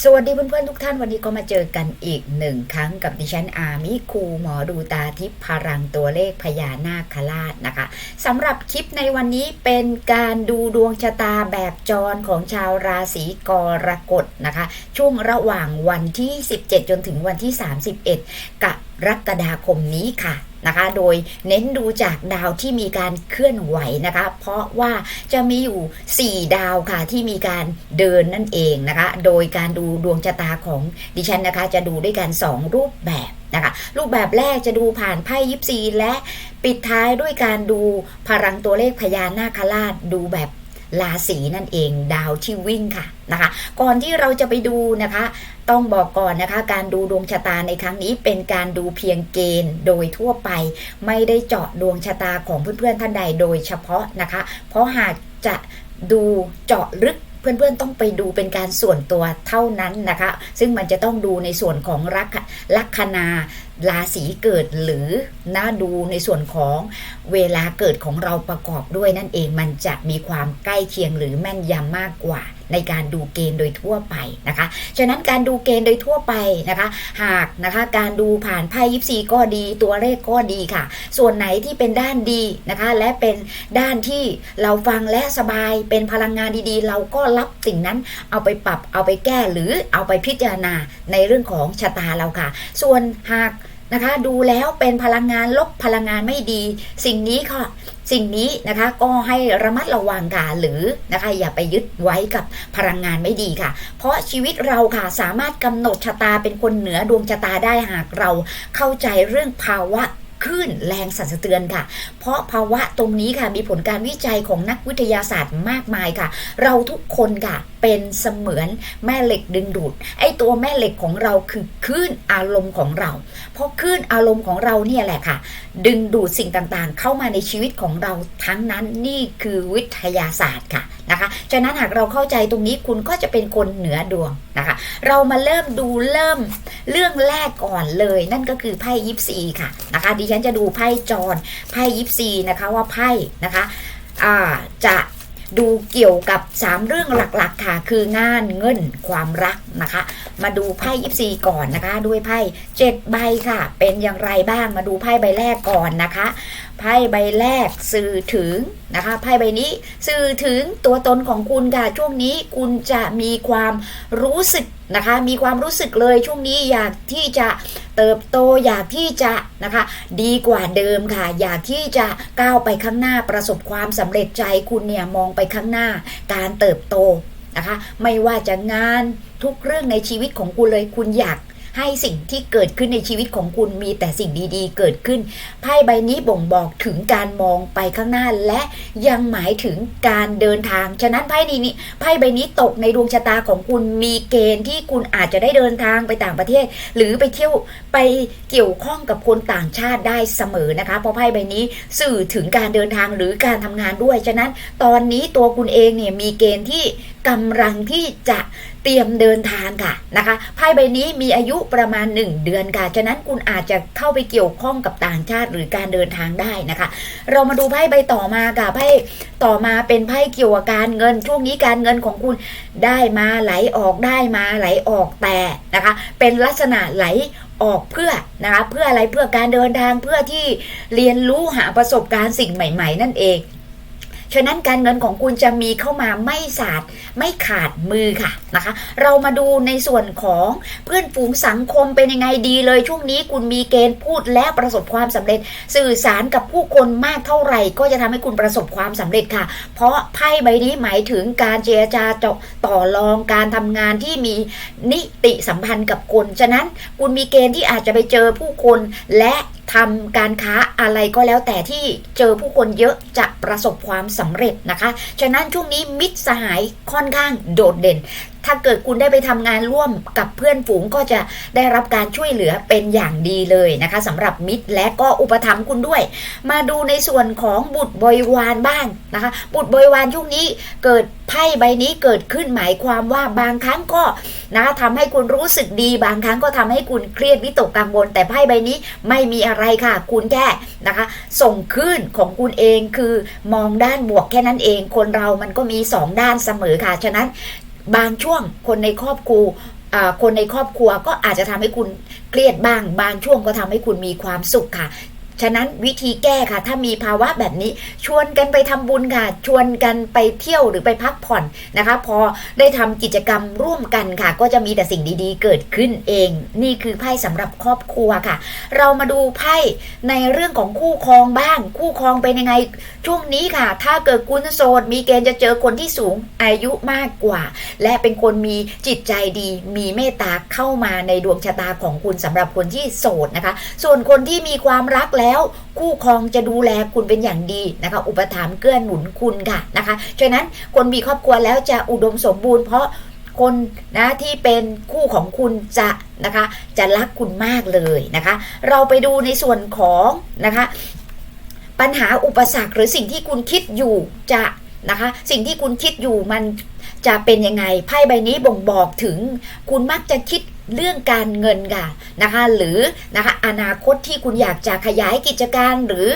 สวัสดีเพื่อนๆทุกท่านวันนี้ก็มาเจอกันอีกหนึ่งครั้งกับดิฉันอามิคูหมอดูตาทิพย์พลังตัวเลขพญานาคราชนะคะสำหรับคลิปในวันนี้เป็นการดูดวงชะตาแบบจรของชาวราศีกรกฎนะคะ ช่วงระหว่างวันที่ 17 จนถึงวันที่ 31กรกฎาคมนี้ค่ะ นะคะ โดยเน้นดูจากดาวที่มีการเคลื่อนไหวนะคะ เพราะว่าจะมีอยู่ 4 ดาวค่ะที่มีการเดินนั่นเองนะคะ โดยการดูดวงชะตาของดิฉันนะคะ จะดูด้วยกัน 2 รูปแบบนะคะรูปแบบแรกจะดูผ่านไพ่ยิปซีและปิดท้ายด้วยการดูพลังตัวเลขพญานาคราชดูแบบ ราศีนั่นเองดาวที่วิ่งค่ะนะคะ ก่อนที่เราจะไปดูนะคะ ต้องบอกก่อนนะคะ การดูดวงชะตาในครั้งนี้เป็นการดูเพียงเกณฑ์โดยทั่วไป ไม่ได้เจาะดวงชะตาของเพื่อนๆท่านใดโดยเฉพาะนะคะ เพราะหากจะดูเจาะลึกเพื่อนๆ ต้องไปดูเป็นการส่วนตัวเท่านั้นนะคะ ซึ่งมันจะต้องดูในส่วนของลัคลัคนา ราศีเกิดหรือน่าดูในส่วนของเวลาเกิดของเราประกอบด้วยนั่นเองมันจะมีความใกล้เคียงหรือแม่นยำมากกว่าในการดูเกณฑ์โดยทั่วไปนะคะ ฉะนั้นการดูเกณฑ์โดยทั่วไปนะคะ หากนะคะการดูผ่านไพ่ยิปซีก็ดีตัวเลขก็ดีค่ะ ส่วนไหนที่เป็นด้านดีนะคะ และเป็นด้านที่เราฟังและสบายเป็นพลังงานดีๆ เราก็รับสิ่งนั้นเอาไปปรับเอาไปแก้หรือเอาไปพิจารณาในเรื่องของชะตาเราค่ะ ส่วนหาก นะคะ ดูแล้วเป็นพลังงานลบพลังงานไม่ดี สิ่งนี้ค่ะสิ่งนี้นะคะก็ให้ระมัดระวังค่ะหรือนะคะอย่าไปยึดไว้กับพลังงานไม่ดีค่ะ เพราะชีวิตเราค่ะสามารถกำหนดชะตาเป็นคนเหนือดวงชะตาได้หากเราเข้าใจเรื่องภาวะคลื่นแรงสั่นสะเทือนค่ะ เพราะภาวะตรงนี้ค่ะมีผลการวิจัยของนักวิทยาศาสตร์มากมายค่ะ เราทุกคนค่ะ เป็นเสมือนแม่เหล็กดึงดูด ไอ้ตัวแม่เหล็กของเราคือคลื่นอารมณ์ของเรา เพราะคลื่นอารมณ์ของเราเนี่ยแหละค่ะ ดึงดูดสิ่งต่างๆ เข้ามาในชีวิตของเราทั้งนั้นนี่คือวิทยาศาสตร์ค่ะนะคะ ฉะนั้นหากเราเข้าใจตรงนี้คุณก็จะเป็นคนเหนือดวงนะคะ เรามาเริ่มดูเริ่มเรื่องแรกก่อนเลย นั่นก็คือไพ่ยิปซีค่ะนะคะ ดิฉันจะดูไพ่จรไพ่ยิปซีนะคะว่าไพ่นะคะจะ ดูเกี่ยวกับ 3 เรื่องหลักๆ ค่ะ คืองานเงินความรักนะคะ มาดูไพ่ยิปซีก่อนนะคะ ด้วยไพ่เจ็ดใบค่ะ เป็นอย่างไรบ้างมาดูไพ่ใบแรกก่อนนะคะไพ่ใบแรกสื่อถึงนะคะไพ่ใบนี้สื่อถึงตัวตนของคุณค่ะช่วงนี้คุณจะมีความรู้สึก นะคะ มีความรู้สึกเลยช่วงนี้อยากที่จะเติบโตอยากที่จะนะคะ ดีกว่าเดิมค่ะ อยากที่จะก้าวไปข้างหน้าประสบความสำเร็จใจคุณเนี่ยมองไปข้างหน้า การเติบโตนะคะ ไม่ว่าจะงานทุกเรื่องในชีวิตของคุณเลยคุณอยาก ให้สิ่งที่เกิดขึ้นในชีวิตของคุณมีแต่สิ่งดีๆ เกิดขึ้น ไพ่ใบนี้บ่งบอกถึงการมองไปข้างหน้าและยังหมายถึงการเดินทาง ฉะนั้นไพ่นี้นี่ไพ่ใบนี้ตกในดวงชะตาของคุณมีเกณฑ์ที่คุณอาจจะได้เดินทางไปต่างประเทศ หรือไปเที่ยวไปเกี่ยวข้องกับคนต่างชาติได้เสมอนะคะ เพราะไพ่ใบนี้สื่อถึงการเดินทางหรือการทำงานด้วย ฉะนั้นตอนนี้ตัวคุณเองเนี่ยมีเกณฑ์ที่กำลังที่จะ เตรียมเดินทางค่ะนะคะไพ่ใบนี้มีอายุประมาณ 1 เดือนค่ะ ฉะนั้นคุณอาจจะเข้าไปเกี่ยวข้องกับต่างชาติหรือการเดินทางได้นะคะ เรามาดูไพ่ใบต่อมาค่ะไพ่ต่อมาเป็นไพ่เกี่ยวกับการเงิน ช่วงนี้การเงินของคุณได้มาไหลออกได้มาไหลออกแต่นะคะ เป็นลักษณะไหลออกเพื่อนะคะเพื่ออะไรเพื่อการเดินทางเพื่อที่เรียนรู้หาประสบการณ์สิ่งใหม่ ๆ นั่นเอง ฉะนั้นการเงินของคุณจะมีเข้ามาไม่สาดไม่ขาดมือค่ะนะคะ เรามาดูในส่วนของเพื่อนฝูงสังคมเป็นยังไงดีเลย ช่วงนี้คุณมีเกณฑ์พูดและประสบความสำเร็จ สื่อสารกับผู้คนมากเท่าไหร่ ก็จะทำให้คุณประสบความสำเร็จค่ะ เพราะไพ่ใบนี้หมายถึงการเจรจาต่อรองการทำงานที่มีนิติสัมพันธ์กับคน ฉะนั้นคุณมีเกณฑ์ที่อาจจะไปเจอผู้คนและ ทำการค้าอะไรก็แล้วแต่ที่เจอผู้คนเยอะจะประสบความสำเร็จนะคะ ฉะนั้นช่วงนี้มิตรสหายค่อนข้างโดดเด่น ถ้าเกิดคุณได้ไปทำงานร่วมกับเพื่อนฝูงก็จะได้รับการช่วยเหลือเป็นอย่างดีเลยนะคะสำหรับมิตรและก็อุปถัมภ์คุณด้วย มาดูในส่วนของบุตรบริวารบ้างนะคะ บุตรบริวารช่วงนี้เกิดไพ่ใบนี้เกิดขึ้นหมายความว่าบางครั้งก็นะคะทำให้คุณรู้สึกดี บางครั้งก็ทำให้คุณเครียดวิตกกังวล แต่ไพ่ใบนี้ไม่มีอะไรค่ะ คุณแค่นะคะ ส่งขึ้นของคุณเองคือมองด้านบวกแค่นั้นเอง คนเรามันก็มีสองด้านเสมอค่ะ ฉะนั้น บางช่วงคนในครอบครัวคนในครอบครัวก็อาจจะทำให้คุณเครียดบ้าง บางช่วงก็ทำให้คุณมีความสุขค่ะ ฉะนั้นวิธีแก้ค่ะ ถ้ามีภาวะแบบนี้ ชวนกันไปทำบุญค่ะ ชวนกันไปเที่ยวหรือไปพักผ่อนนะคะ พอได้ทำกิจกรรมร่วมกันค่ะ ก็จะมีแต่สิ่งดีๆ เกิดขึ้นเอง นี่คือไพ่สำหรับครอบครัวค่ะ เรามาดูไพ่ในเรื่องของคู่ครองบ้าง คู่ครองเป็นยังไงช่วงนี้ค่ะ ถ้าเกิดคุณโสดมีเกณฑ์จะเจอคนที่สูงอายุมากกว่า และเป็นคนมีจิตใจดี มีเมตตาเข้ามาในดวงชะตาของคุณสำหรับคนที่โสดนะคะ ส่วนคนที่มีความรักแล้วแล้วคู่ครองจะดูแลคุณเป็นอย่างดีนะคะ อุปถัมภ์เกื้อหนุนคุณค่ะนะคะฉะนั้นคนมีครอบครัวแล้วจะอุดมสมบูรณ์เพราะคนนะที่เป็นคู่ของคุณจะนะคะจะรักคุณมากเลยนะคะ เราไปดูในส่วนของนะคะปัญหาอุปสรรคหรือสิ่งที่คุณคิดอยู่จะนะคะสิ่งที่คุณคิดอยู่มันจะเป็นยังไงไพ่ใบนี้บ่งบอกถึง คุณมักจะคิด เรื่องการเงินค่ะนะคะหรือนะคะอนาคตที่คุณอยากจะขยายกิจการหรือ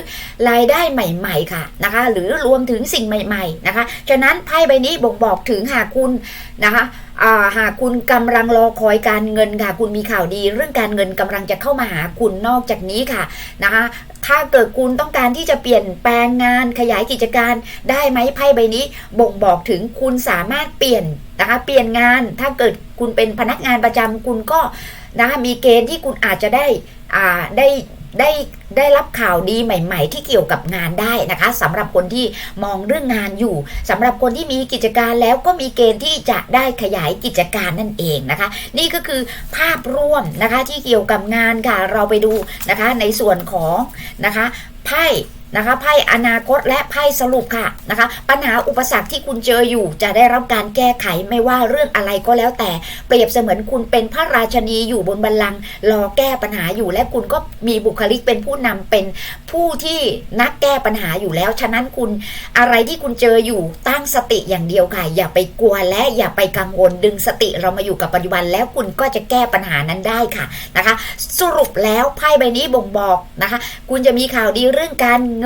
รายได้ใหม่ๆค่ะนะคะหรือรวมถึงสิ่งใหม่ ๆนะคะ ฉะนั้นไพ่ใบนี้บ่งบอกถึงหากคุณนะคะ หากคุณกำลังรอคอยการเงินค่ะ คุณมีข่าวดี เรื่องการเงินกำลังจะเข้ามาหาคุณนอกจากนี้ค่ะนะคะ ถ้าเกิดคุณต้องการที่จะเปลี่ยนแปลงงานขยายกิจการได้ไหมไพ่ใบนี้ บ่งบอกถึงคุณสามารถเปลี่ยนนะคะเปลี่ยนงานถ้าเกิดคุณเป็นพนักงานประจำคุณก็นะคะมีเกณฑ์ที่คุณอาจจะได้อ่าได้ ได้ได้รับข่าวดีใหม่ ๆ ที่เกี่ยวกับงานได้นะคะสำหรับคนที่มองเรื่องงานอยู่สำหรับคนที่มีกิจการแล้วก็มีเกณฑ์ที่จะได้ขยายกิจการนั่นเองนะคะ นี่ก็คือภาพรวมนะคะที่เกี่ยวกับงานค่ะเราไปดูนะคะในส่วนของนะคะไพ่ นะคะไพ่อนาคตและไพ่สรุปค่ะนะคะปัญหาอุปสรรคที่คุณเจออยู่จะได้รับการแก้ไขไม่ว่าเรื่องอะไรก็แล้วแต่ เปรียบเสมือนคุณเป็นพระราชนีอยู่บนบัลลังก์รอแก้ปัญหาอยู่ และคุณก็มีบุคลิกเป็นผู้นำเป็นผู้ที่นักแก้ปัญหาอยู่แล้ว ฉะนั้นคุณอะไรที่คุณเจออยู่ตั้งสติอย่างเดียวค่ะ อย่าไปกลัวและอย่าไปกังวลดึงสติเรามาอยู่กับปัจจุบัน แล้วคุณก็จะแก้ปัญหานั้นได้ค่ะนะคะ สรุปแล้วไพ่ใบนี้บ่งบอกนะคะ คุณจะมีข่าวดีเรื่องการเงิน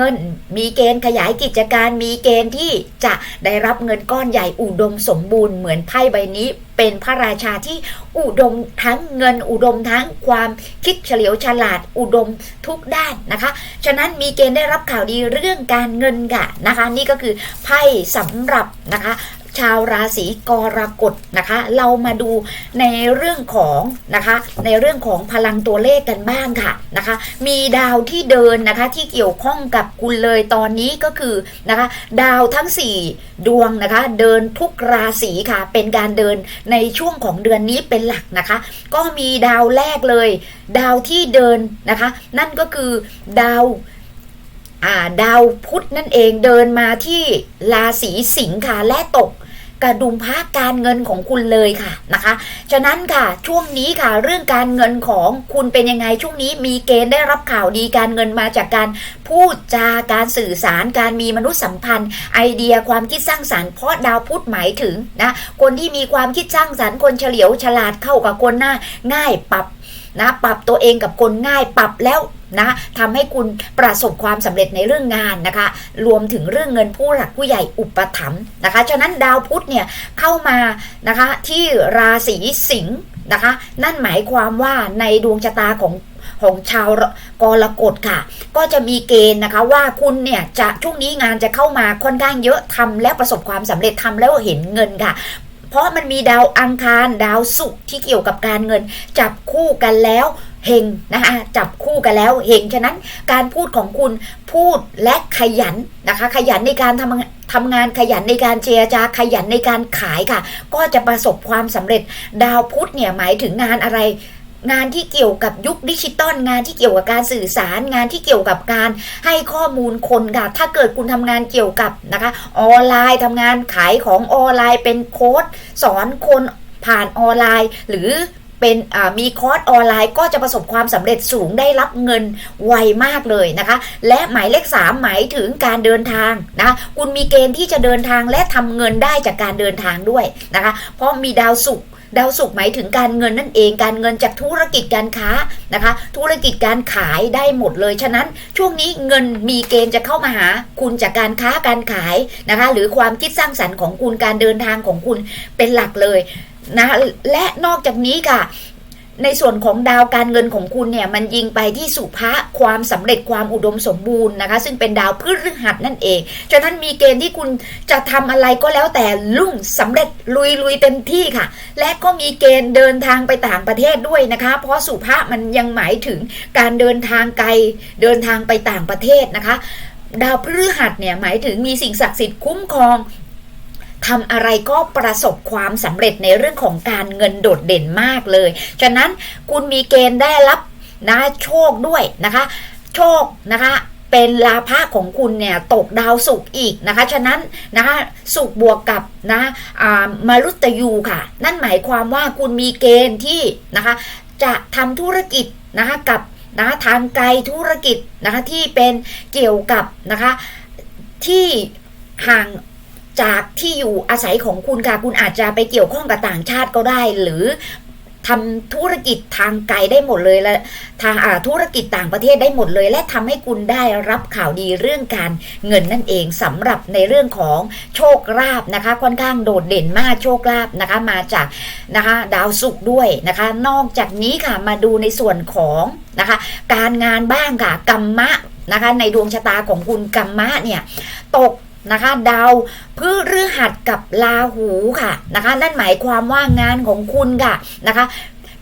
มีเกณฑ์ขยายกิจการ มีเกณฑ์ที่จะได้รับเงินก้อนใหญ่อุดมสมบูรณ์เหมือนไพ่ใบนี้ เป็นพระราชาที่อุดมทั้งเงินอุดมทั้งความคิดเฉลียวฉลาดอุดมทุกด้านนะคะ ฉะนั้นมีเกณฑ์ได้รับข่าวดีเรื่องการเงินกะนะคะ นี่ก็คือไพ่สำหรับนะคะ ชาวราศีกรกฎนะคะ เรามาดูในเรื่องของนะคะ ในเรื่องของพลังตัวเลขกันบ้างค่ะนะคะ มีดาวที่เดินนะคะที่เกี่ยวข้องกับคุณเลยตอนนี้ก็คือนะคะ ดาวทั้ง 4 ดวงนะคะ เดินทุกราศีค่ะ เป็นการเดินในช่วงของเดือนนี้เป็นหลักนะคะ ก็มีดาวแรกเลย ดาวที่เดินนะคะ นั่นก็คือดาว ดาวพุธนั่นเองเดินมาที่ราศีสิงค์ค่ะและตกกระดุมพระการเงินของคุณเลยค่ะนะคะ ฉะนั้นค่ะช่วงนี้ค่ะเรื่องการเงินของคุณเป็นยังไงช่วงนี้มีเกณฑ์ได้รับข่าวดีการเงินมาจากการพูดจาการสื่อสารการมีมนุษยสัมพันธ์ ไอเดียความคิดสร้างสารรค์เพราะดาวพุธหมายถึงนะคนที่มีความคิดสร้างสารรค์คนเฉลียวฉลาดเข้ากับคนหน้าง่ายปรับนะปรับตัวเองกับคนง่ายปรับแล้ว นะทำให้คุณประสบความสำเร็จในเรื่องงานนะคะ รวมถึงเรื่องเงินผู้หลักผู้ใหญ่อุปถัมภ์นะคะฉะนั้นดาวพุธเนี่ยเข้ามานะคะที่ราศีสิงห์นะคะ นั่นหมายความว่าในดวงชะตาของของชาวกรกฎค่ะ ก็จะมีเกณฑ์นะคะว่าคุณเนี่ยจะช่วงนี้งานจะเข้ามาค่อนข้างเยอะทำแล้วประสบความสำเร็จทำแล้วเห็นเงินค่ะ เพราะมันมีดาวอังคารดาวศุกร์ที่เกี่ยวกับการเงิน จับคู่กันแล้ว เฮงนะคะจับคู่กันแล้วเฮงฉะนั้นการพูดของคุณพูดและขยันนะคะ ขยันในการทำทำงานขยันในการเจรจาขยันในการขายค่ะ ก็จะประสบความสำเร็จดาวพุธเนี่ยหมายถึงงานอะไรงานที่เกี่ยวกับยุคดิจิตอลงานที่เกี่ยวกับการสื่อสารงานที่เกี่ยวกับการให้ข้อมูลคนค่ะถ้าเกิดคุณทำงานเกี่ยวกับนะคะออนไลน์ทำงานขายของออนไลน์เป็นโค้ดสอนคนผ่านออนไลน์ หรือ เป็นมีคอร์สออนไลน์ก็จะประสบความสำเร็จสูงได้รับเงินไวมากเลยนะคะ และหมายเลข 3 หมายถึงการเดินทางนะคะคุณมีเกณฑ์ที่จะเดินทางและทำเงินได้จากการเดินทางด้วยนะคะ เพราะมีดาวศุกร์ดาวศุกร์หมายถึงการเงินนั่นเองการเงินจากธุรกิจการค้านะคะ ธุรกิจการขายได้หมดเลย ฉะนั้นช่วงนี้เงินมีเกณฑ์จะเข้ามาหาคุณจากการค้าการขายนะคะ หรือความคิดสร้างสรรค์ของคุณการเดินทางของคุณเป็นหลักเลย นะและนอกจากนี้ค่ะ ในส่วนของดาวการเงินของคุณเนี่ย มันยิงไปที่สุภะความสำเร็จความอุดมสมบูรณ์นะคะ ซึ่งเป็นดาวพฤหัสนั่นเองฉะนั้นมีเกณฑ์ที่คุณจะทำอะไรก็แล้วแต่ลุ่งสำเร็จลุยลุยเต็มที่ค่ะ และก็มีเกณฑ์เดินทางไปต่างประเทศด้วยนะคะ เพราะสุภะมันยังหมายถึงการเดินทางไกลเดินทางไปต่างประเทศนะคะดาวพฤหัสเนี่ยหมายถึงมีสิ่งศักดิ์สิทธิ์คุ้มครอง ทำอะไรก็ประสบความสำเร็จในเรื่องของการเงินโดดเด่นมากเลย ฉะนั้นคุณมีเกณฑ์ได้รับนะโชคด้วยนะคะ โชคนะคะเป็นลาภะของคุณเนี่ยตกดาวสุกอีกนะคะ ฉะนั้นนะคะสุกบวกกับนะอ่ามารุตยูค่ะ นั่นหมายความว่าคุณมีเกณฑ์ที่นะคะจะทำธุรกิจนะคะกับนะะทางไกลธุรกิจนะคะที่เป็นเกี่ยวกับนะคะที่ห่าง จากที่อยู่อาศัยของคุณค่ะ คุณอาจจะไปเกี่ยวข้องกับต่างชาติก็ได้ หรือทำธุรกิจทางไกลได้หมดเลยและทางธุรกิจต่างประเทศได้หมดเลย และทำให้คุณได้รับข่าวดีเรื่องการเงินนั่นเองสำหรับในเรื่องของโชคลาภนะคะ ค่อนข้างโดดเด่นมากโชคลาภนะคะ มาจากนะคะดาวศุกร์ด้วยนะคะ นอกจากนี้ค่ะมาดูในส่วนของนะคะ การงานบ้างค่ะกรรมะนะคะ ในดวงชะตาของคุณกรรมะเนี่ยตก นะคะดาวพฤหัสกับลาหูค่ะนะคะ นั่นหมายความว่างานของคุณค่ะนะคะ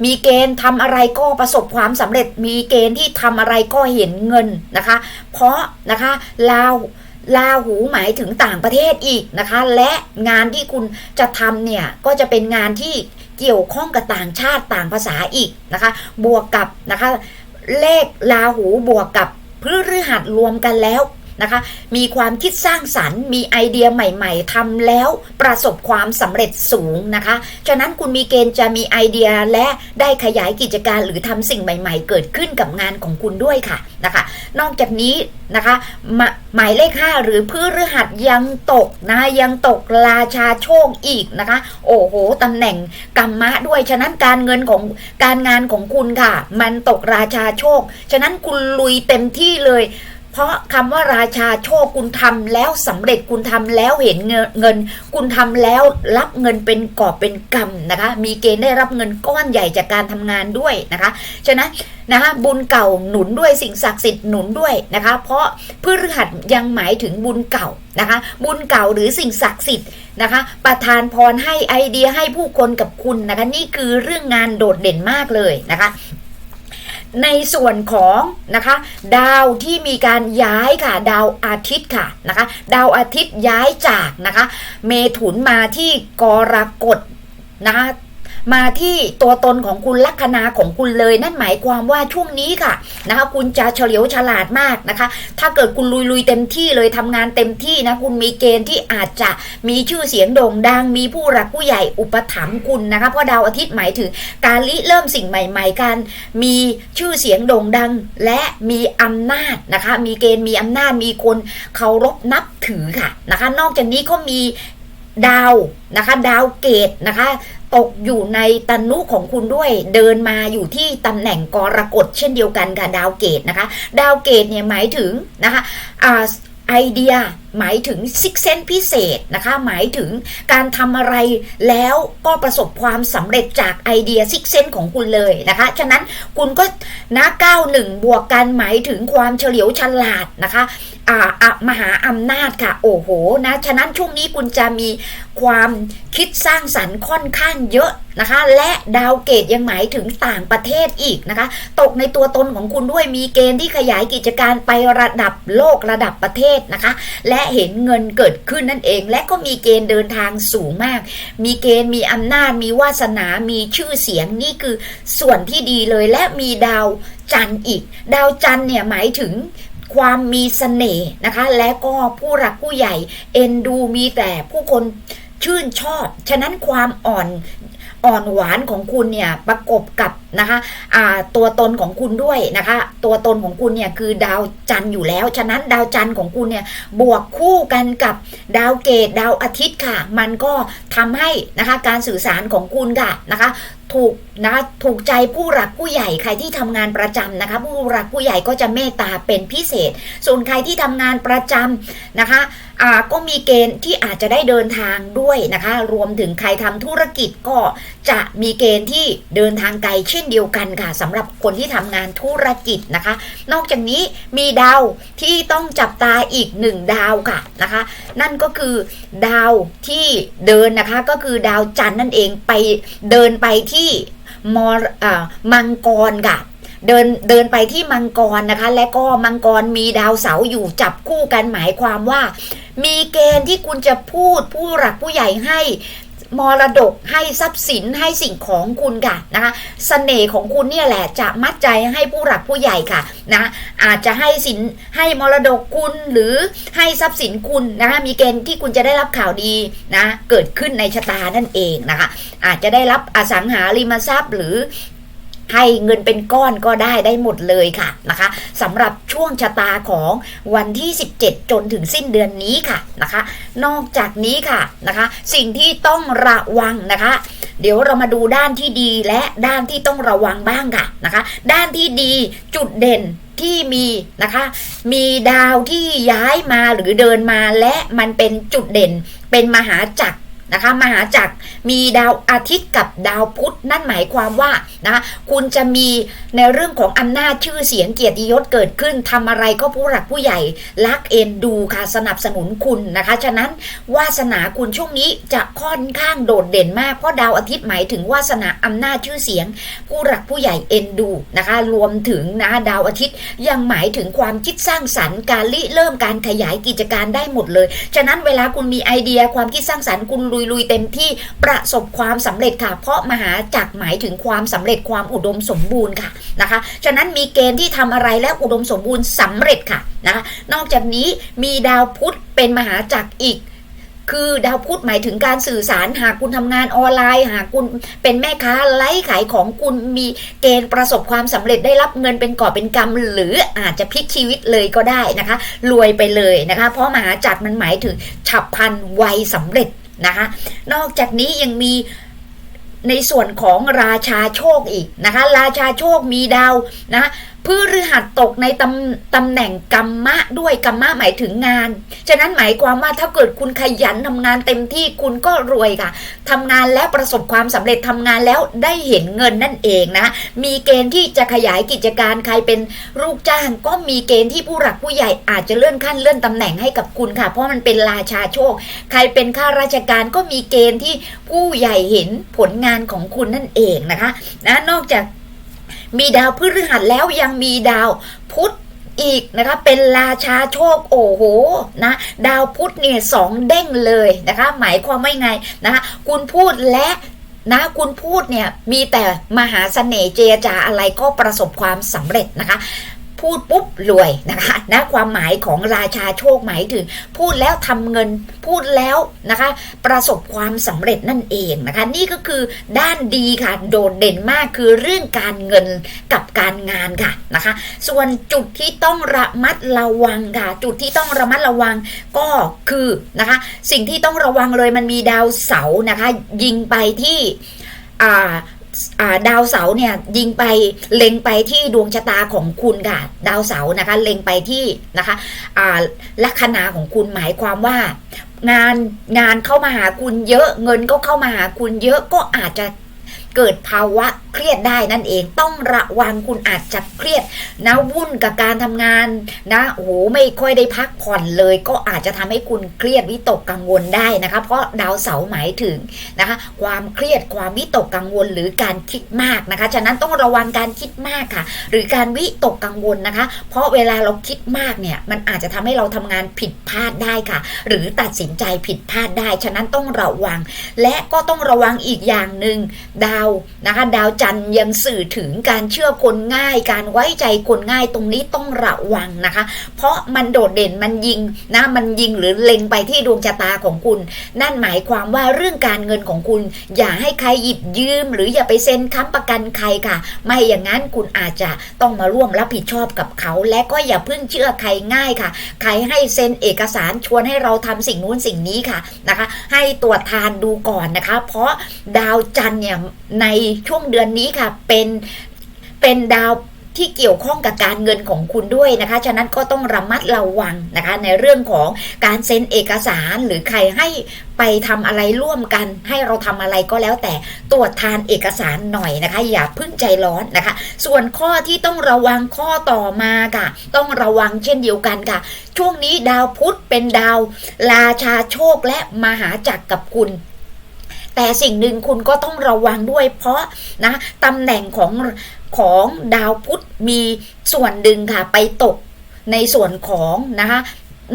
มีเกณฑ์ทำอะไรก็ประสบความสำเร็จ มีเกณฑ์ที่ทำอะไรก็เห็นเงินนะคะ เพราะนะคะลาวลาหูหมายถึงต่างประเทศอีกนะคะ และงานที่คุณจะทำเนี่ยก็จะเป็นงานที่เกี่ยวข้องกับต่างชาติต่างภาษาอีกนะคะ บวกกับนะคะเลขลาหูบวกกับพฤหัสรวมกันแล้ว นะคะ มีความคิดสร้างสรรค์ มีไอเดียใหม่ ๆทำแล้วประสบความสำเร็จสูงนะคะ ฉะนั้นคุณมีเกณฑ์จะมีไอเดียและได้ขยายกิจการหรือทำสิ่งใหม่ ๆ เกิดขึ้นกับงานของคุณด้วยค่ะนะคะ นอกจากนี้นะคะหมายเลข 5 หรือพืฤหัสยังตกนะยังตกราชาโชคอีกนะคะ โอ้โหตำแหน่งกรรมะด้วย ฉะนั้นการเงินของการงานของคุณค่ะ มันตกราชาโชค ฉะนั้นคุณลุยเต็มที่เลย เพราะคำว่าราชาโชคคุณทำแล้วสำเร็จคุณทำแล้วเห็นเงินเงิน คุณทำแล้วรับเงินเป็นกอบเป็นกำนะคะ มีเกณฑ์ได้รับเงินก้อนใหญ่จากการทำงานด้วยนะคะฉะนั้นนะคะบุญเก่าหนุนด้วยสิ่งศักดิ์สิทธิ์หนุนด้วยนะคะ เพราะพฤหัสยังหมายถึงบุญเก่านะคะ บุญเก่าหรือสิ่งศักดิ์สิทธิ์นะคะ ประทานพรให้ไอเดียให้ผู้คนกับคุณนะคะ นี่คือเรื่องงานโดดเด่นมากเลยนะคะ ในส่วนของนะคะดาวที่มีการย้ายค่ะ ดาวอาทิตย์ค่ะนะคะดาวอาทิตย์ย้ายจากนะคะเมถุนมาที่กรกฎนะคะ มาที่ตัวตนของคุณลัคนาของคุณเลย นั่นหมายความว่าช่วงนี้ค่ะนะคะคุณจะเฉลียวฉลาดมากนะคะ ถ้าเกิดคุณลุยลุยๆเต็มที่เลยทำงานเต็มที่นะคุณมีเกณฑ์ที่อาจจะมีชื่อเสียงโด่งดัง มีผู้หลักผู้ใหญ่อุปถัมภ์คุณนะคะเพราะดาวอาทิตย์หมายถึงการริเริ่มสิ่งใหม่ ๆ การมีชื่อเสียงโด่งดัง และมีอำนาจนะคะ มีเกณฑ์มีอำนาจมีคนเคารพนับถือค่ะนะคะ นอกจากนี้ก็มีดาวนะคะ ดาวเกตนะคะ ตกอยู่ในตนุของคุณด้วย เดินมาอยู่ที่ตำแหน่งกรกฎเช่นเดียวกันกับดาวเกตนะคะ ดาวเกตเนี่ยหมายถึงนะคะอ่าไอเดียหมายถึงซิกเซนพิเศษนะคะ หมายถึงการทำอะไรแล้วก็ประสบความสำเร็จจากไอเดียซิกเซนของคุณเลยนะคะ ฉะนั้นคุณก็นะ91 บวกกันหมายถึงความเฉลียวฉลาดนะคะอ่าอะมหาอำนาจค่ะ โอ้โหนะฉะนั้นช่วงนี้คุณจะมีความคิดสร้างสรรค์ค่อนข้างเยอะนะคะ และดาวเกตยังหมายถึงต่างประเทศอีกนะคะ ตกในตัวตนของคุณด้วยมีเกณฑ์ที่ขยายกิจการไประดับโลกระดับประเทศนะคะ และและเห็นเงินเกิดขึ้นนั่นเอง และก็มีเกณฑ์เดินทางสูงมาก มีเกณฑ์มีอำนาจมีวาสนา มีชื่อเสียงนี่คือส่วนที่ดีเลยและมีดาวจันอีก ดาวจันเนี่ยหมายถึงความมีเสน่ห์นะคะ และก็ผู้รักผู้ใหญ่ เอ็นดูมีแต่ผู้คนชื่นชอบ ฉะนั้นความอ่อน อ่อนหวานของคุณเนี่ยประกบกับนะคะตัวตนของคุณด้วยนะคะ ตัวตนของคุณเนี่ยคือดาวจันทร์อยู่แล้ว ฉะนั้นดาวจันทร์ของคุณเนี่ยบวกคู่กันกับดาวเกตดาวอาทิตย์ค่ะ มันก็ทำให้นะคะการสื่อสารของคุณค่ะนะคะ ถูกนะถูกใจผู้หลักผู้ใหญ่ใครที่ทำงานประจำนะคะ ผู้หลักผู้ใหญ่ก็จะเมตตาเป็นพิเศษ ส่วนใครที่ทำงานประจำนะคะก็มีเกณฑ์ที่อาจจะได้เดินทางด้วยนะคะ รวมถึงใครทำธุรกิจก็จะมีเกณฑ์ที่เดินทางไกลเช่นเดียวกันค่ะสำหรับคนที่ทำงานธุรกิจนะคะ นอกจากนี้มีดาวที่ต้องจับตาอีกหนึ่งดาวค่ะนะคะ นั่นก็คือดาวที่เดินนะคะก็คือดาวจันทร์นั่นเองไปเดินไปที่มออ่ามังกรค่ะเดินเดินไปที่มังกรนะคะ และก็มังกรมีดาวเสาอยู่จับคู่กันหมายความว่า มีเกณฑ์ที่คุณจะพูดผู้หลักผู้ใหญ่ให้ มรดกให้ทรัพย์สินให้สิ่งของคุณค่ะนะคะเสน่ห์ของคุณเนี่ยแหละจะมัดใจให้ผู้หลักผู้ใหญ่ค่ะนะอาจจะให้สินให้มรดกคุณหรือให้ทรัพย์สินคุณนะคะมีเกณฑ์ที่คุณจะได้รับข่าวดีนะเกิดขึ้นในชะตานั่นเองนะคะอาจจะได้รับอสังหาริมทรัพย์หรือ ให้เงินเป็นก้อนก็ได้ได้หมดเลยค่ะนะคะสำหรับช่วงชะตาของวันที่ 17 จนถึงสิ้นเดือนนี้ค่ะนะคะ นอกจากนี้ค่ะนะคะ สิ่งที่ต้องระวังนะคะ เดี๋ยวเรามาดูด้านที่ดีและด้านที่ต้องระวังบ้างค่ะนะคะ ด้านที่ดีจุดเด่นที่มีนะคะ มีดาวที่ย้ายมาหรือเดินมาและมันเป็นจุดเด่น เป็นมหาจักร นะคะมหาจักรมีดาวอาทิตย์กับดาวพุธนั่นหมายความว่านะคะคุณจะมีในเรื่องของอำนาจชื่อเสียงเกียรติยศเกิดขึ้นทำอะไรก็ผู้หลักผู้ใหญ่ รักเอ็นดูค่ะสนับสนุนคุณนะคะ ฉะนั้นวาสนาคุณช่วงนี้จะค่อนข้างโดดเด่นมากเพราะดาวอาทิตย์หมายถึงวาสนาอำนาจชื่อเสียง ผู้หลักผู้ใหญ่เอ็นดูนะคะ รวมถึงนะดาวอาทิตย์ยังหมายถึงความคิดสร้างสรรค์การริเริ่มการขยายกิจการได้หมดเลย ฉะนั้นเวลาคุณมีไอเดียความคิดสร้างสรรค์คุณลุยๆเต็มที่ประสบความสำเร็จค่ะ เพราะมหาจักรหมายถึงความสำเร็จความอุดมสมบูรณ์ค่ะนะคะ ฉะนั้นมีเกณฑ์ที่ทำอะไรและอุดมสมบูรณ์สำเร็จค่ะนะคะนอกจากนี้มีดาวพุธเป็นมหาจักรอีกคือดาวพุธหมายถึงการสื่อสารหากคุณทำงานออนไลน์ หากคุณเป็นแม่ค้าไลฟ์ขายของคุณมีเกณฑ์ประสบความสำเร็จได้รับเงินเป็นก่อเป็นกำหรืออาจจะพลิกชีวิตเลยก็ได้นะคะ รวยไปเลยนะคะ เพราะมหาจักรมันหมายถึงฉับพลันไวสำเร็จ นะคะนอกจากนี้ยังมีในส่วนของราชาโชคอีกนะคะ ราชาโชคมีดาวนะ พฤหัสตกในตำตำแหน่งกรรมะด้วยกรรมะหมายถึงงาน ฉะนั้นหมายความว่าถ้าเกิดคุณขยันทำงานเต็มที่คุณก็รวยค่ะทำงานแล้วประสบความสำเร็จทำงานแล้วได้เห็นเงินนั่นเองนะ มีเกณฑ์ที่จะขยายกิจการใครเป็นลูกจ้าง ก็มีเกณฑ์ที่ผู้หลักผู้ใหญ่อาจจะเลื่อนขั้นเลื่อนตำแหน่งให้กับคุณค่ะ เพราะมันเป็นราชาโชค ใครเป็นข้าราชการก็มีเกณฑ์ที่ผู้ใหญ่เห็นผลงานของคุณนั่นเองนะคะนะนอกจาก มีดาวพฤหัสแล้วยังมีดาวพุธอีกนะคะเป็นราชาโชคโอ้โหนะดาวพุธเนี่ยสองเด้งเลยนะคะหมายความว่าไงนะคะคุณพูดและนะคุณพูดเนี่ยมีแต่มหาเสน่ห์เจรจาอะไรก็ประสบความสำเร็จนะคะ พูดปุ๊บรวยนะคะนะความหมายของราชาโชคหมายถึง พูดแล้วทำเงินพูดแล้วนะคะ ประสบความสำเร็จนั่นเองนะคะ นี่ก็คือด้านดีค่ะ โดดเด่นมากคือเรื่องการเงินกับการงานค่ะนะคะ ส่วนจุดที่ต้องระมัดระวังค่ะ จุดที่ต้องระมัดระวังก็คือนะคะ สิ่งที่ต้องระวังเลยมันมีดาวเสาร์นะคะ ยิงไปที่อ่า ดาวเสาร์เนี่ยยิงไปเล็งไปที่ดวงชะตาของคุณค่ะดาวเสาร์นะคะ เล็งไปที่นะคะอ่าลัคนาของคุณหมายความว่างานงานเข้ามาหาคุณเยอะเงินก็เข้ามาหาคุณเยอะก็อาจจะ เกิดภาวะเครียดได้นั่นเองต้องระวังคุณอาจจะเครียดนะวุ่นกับการทำงานนะโอ้โหไม่ค่อยได้พักผ่อนเลย ก็อาจจะทำให้คุณเครียดวิตกกังวลได้นะคะเพราะดาวเสาร์หมายถึงนะคะความเครียดความวิตกกังวลหรือการคิดมากนะคะฉะนั้นต้องระวังการคิดมากค่ะ หรือการวิตกกังวลนะคะ เพราะเวลาเราคิดมากเนี่ยมันอาจจะทำให้เราทำงานผิดพลาดได้ค่ะ หรือตัดสินใจผิดพลาดได้ ฉะนั้นต้องระวัง และก็ต้องระวังอีกอย่างหนึ่งดาวนะคะดาวจันทร์ยังสื่อถึงการเชื่อคนง่าย การไว้ใจคนง่ายตรงนี้ต้องระวังนะคะ เพราะมันโดดเด่นมันยิงนะมันยิงหรือเล็งไปที่ดวงชะตาของคุณ นั่นหมายความว่าเรื่องการเงินของคุณ อย่าให้ใครหยิบยืม หรืออย่าไปเซ็นค้ำประกันใครค่ะ ไม่อย่างนั้นคุณอาจจะต้องมาร่วมรับผิดชอบกับเขา และก็อย่าเพิ่งเชื่อใครง่ายค่ะ ใครให้เซ็นเอกสารชวนให้เราทำสิ่งนู้นสิ่งนี้ค่ะนะคะ ให้ตรวจทานดูก่อนนะคะ เพราะดาวจันทร์เนี่ยในช่วงเดือนนี้ค่ะ เป็นเป็นดาวที่เกี่ยวข้องกับการเงินของคุณด้วยนะคะ ฉะนั้นก็ต้องระมัดระวังนะคะ ในเรื่องของการเซ็นเอกสารหรือใครให้ไปทำอะไรร่วมกัน ให้เราทำอะไรก็แล้วแต่ตรวจทานเอกสารหน่อยนะคะ อย่าพึ่งใจร้อนนะคะ ส่วนข้อที่ต้องระวังข้อต่อมาค่ะ ต้องระวังเช่นเดียวกันค่ะ ช่วงนี้ดาวพุธเป็นดาว ราชาโชคและมหาจักรกับคุณ แต่สิ่งหนึ่งคุณก็ต้องระวังด้วย เพราะนะตำแหน่งของของดาวพุธมีส่วนดึงค่ะไปตกในส่วนของนะคะ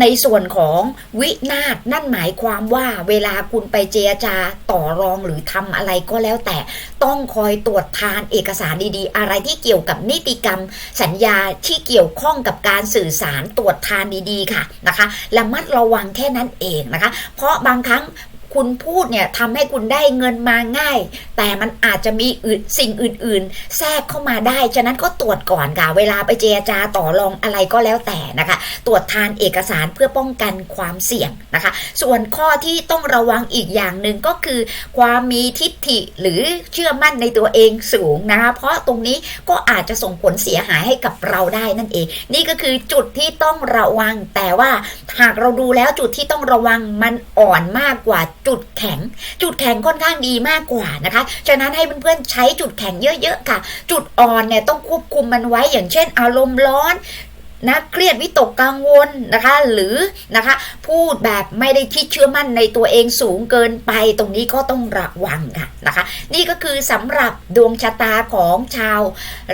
ในส่วนของวินาศนั่นหมายความว่าเวลาคุณไปเจรจาต่อรองหรือทำอะไรก็แล้วแต่ต้องคอยตรวจทานเอกสารดีๆ อะไรที่เกี่ยวกับนิติกรรม สัญญาที่เกี่ยวข้องกับการสื่อสารตรวจทานดีๆค่ะนะคะระมัดระวังแค่นั้นเองนะคะ เพราะบางครั้ง คุณพูดเนี่ยทำให้คุณได้เงินมาง่าย แต่มันอาจจะมีอื่นสิ่งอื่น ๆ แทรกเข้ามาได้ ฉะนั้นก็ตรวจก่อนค่ะ เวลาไปเจรจาต่อรองอะไรก็แล้วแต่นะคะ ตรวจทานเอกสารเพื่อป้องกันความเสี่ยงนะคะ ส่วนข้อที่ต้องระวังอีกอย่างหนึ่งก็คือ ความมีทิฏฐิหรือเชื่อมั่นในตัวเองสูงนะคะ เพราะตรงนี้ก็อาจจะส่งผลเสียหายให้กับเราได้นั่นเอง นี่ก็คือจุดที่ต้องระวังแต่ว่าหากเราดูแล้วจุดที่ต้องระวังมันอ่อนมากกว่าจุดแข็ง จุดแข็งค่อนข้างดีมากกว่านะคะ ฉะนั้นให้เพื่อนๆใช้จุดแข็งเยอะๆค่ะ จุดอ่อนเนี่ยต้องควบคุมมันไว้อย่างเช่น อารมณ์ร้อน นะเครียดวิตกกังวลนะคะ หรือนะคะพูดแบบไม่ได้ที่เชื่อมั่นในตัวเองสูงเกินไปตรงนี้ก็ต้องระวังค่ะนะคะ นี่ก็คือสำหรับดวงชะตาของชาว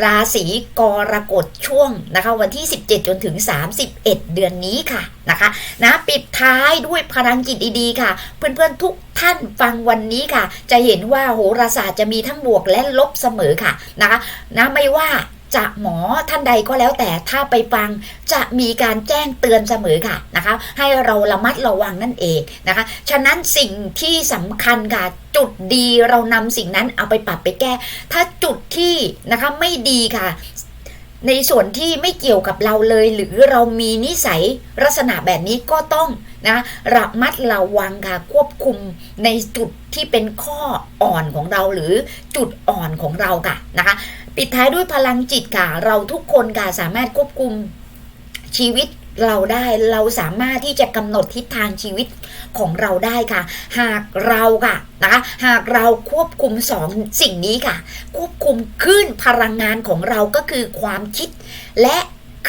ราศีกรกฎช่วงนะคะวันที่ 17 จนถึง 31 เดือนนี้ค่ะนะคะนะปิดท้ายด้วยพลังจิตดีๆค่ะ เพื่อนๆทุกท่านฟังวันนี้ค่ะ จะเห็นว่าโหราศาสตร์จะมีทั้งบวกและลบเสมอค่ะนะคะนะไม่ว่า จะหมอท่านใดก็แล้วแต่ถ้าไปฟังจะมีการแจ้งเตือนเสมอค่ะนะคะ ให้เราระมัดระวังนั่นเองนะคะ ฉะนั้นสิ่งที่สำคัญค่ะจุดดีเรานำสิ่งนั้นเอาไปปรับไปแก้ ถ้าจุดที่นะคะไม่ดีค่ะในส่วนที่ไม่เกี่ยวกับเราเลย หรือเรามีนิสัยลักษณะแบบนี้ก็ต้องนะระมัดระวังค่ะควบคุมในจุดที่เป็นข้ออ่อนของเราหรือจุดอ่อนของเราค่ะนะคะ ปิดท้ายด้วยพลังจิตค่ะ เราทุกคนค่ะสามารถควบคุมชีวิตเราได้เราสามารถที่จะกำหนดทิศทางชีวิตของเราได้ค่ะ หากเราค่ะนะคะหากเราควบคุมสองสิ่งนี้ค่ะ ควบคุมคลื่นพลังงานของเราก็คือความคิด และ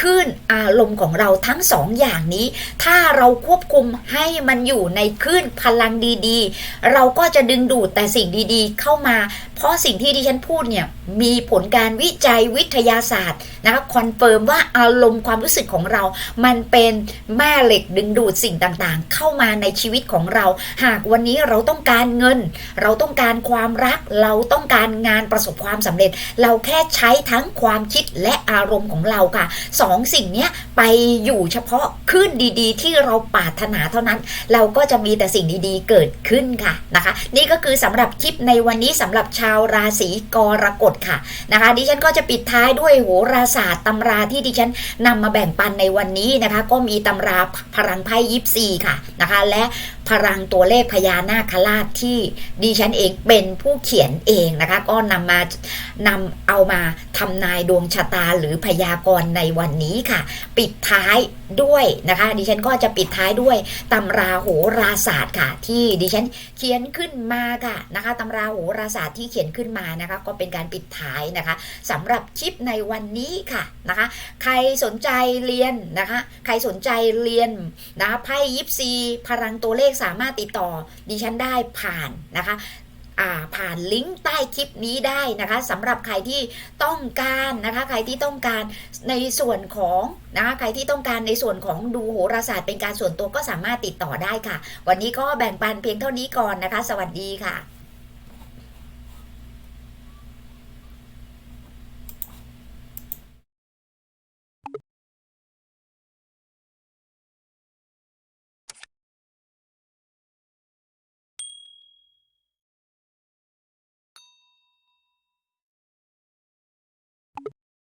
คลื่นอารมณ์ของเราทั้งสองอย่างนี้ ถ้าเราควบคุมให้มันอยู่ในคลื่นพลังดีๆ เราก็จะดึงดูดแต่สิ่งดีๆ เข้ามา เพราะสิ่งที่ดิฉันพูดเนี่ยมีผลการวิจัยวิทยาศาสตร์นะคะคอนเฟิร์มว่าอารมณ์ความรู้สึกของเรา มันเป็นแม่เหล็กดึงดูดสิ่งต่างๆ เข้ามาในชีวิตของเรา หากวันนี้เราต้องการเงิน เราต้องการความรัก เราต้องการงานประสบความสำเร็จ เราแค่ใช้ทั้งความคิดและอารมณ์ของเราค่ะสองสิ่งนี้ไปอยู่เฉพาะขึ้นดีๆ ที่เราปรารถนาเท่านั้น เราก็จะมีแต่สิ่งดีๆ เกิดขึ้นค่ะนะคะ นี่ก็คือสำหรับคลิปในวันนี้สำหรับชาวราศีกรกฎค่ะนะคะ ดิฉันก็จะปิดท้ายด้วยโหราศาสตร์ตำราที่ดิฉันนำมาแบ่งปันในวันนี้นะคะ ก็มีตำราพลังไพ่ยิปซีค่ะนะคะ และพลังตัวเลขพญานาคราชที่ดิฉันเองเป็นผู้เขียนเองนะคะ ก็นำมานำเอามาทำนายดวงชะตาหรือพยากรณ์ในวันนี้ค่ะ ปิดท้ายด้วยนะคะ ดิฉันก็จะปิดท้ายด้วยตำราโหราศาสตร์ค่ะ ที่ดิฉันเขียนขึ้นมาค่ะนะคะตำราโหราศาสตร์ที่เขียนขึ้นมานะคะ ก็เป็นการปิดท้ายนะคะสำหรับคลิปในวันนี้ค่ะนะคะ ใครสนใจเรียนนะคะ ใครสนใจเรียนนะคะไพ่ยิปซีพลังตัวเลขสามารถติดต่อดิฉันได้ผ่านนะคะผ่านลิงก์ใต้คลิปนี้ได้นะคะสำหรับใครที่ต้องการนะคะใครที่ต้องการในส่วนของนะคะใครที่ต้องการในส่วนของดูโหราศาสตร์เป็นการส่วนตัวก็สามารถติดต่อได้ค่ะ วันนี้ก็แบ่งปันเพียงเท่านี้ก่อนนะคะ สวัสดีค่ะ